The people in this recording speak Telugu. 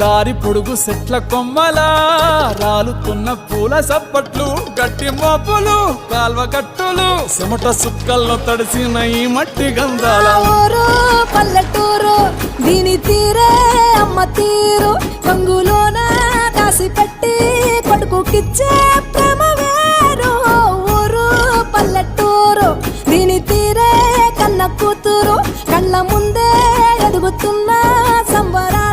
దారి పొడుగు సెట్ల కొమ్మల రాలుతున్న పూల సప్పట్లు గట్టి మోపులు కాల్వ కట్టులు చెమట సుక్కల్లో తడిసిన ఈ మట్టి గంధాల. పల్లెటూరు దీని తీరే అమ్మ తీరు. కంగులోన కాసి పెట్టి కొడుకుకిచ్చే ప్రేమ వేరు. ఊరు పల్లెటూరు దీని తీరే కన్న కూతురు. కళ్ళ ముందే ఎదుగుతున్న సంబరా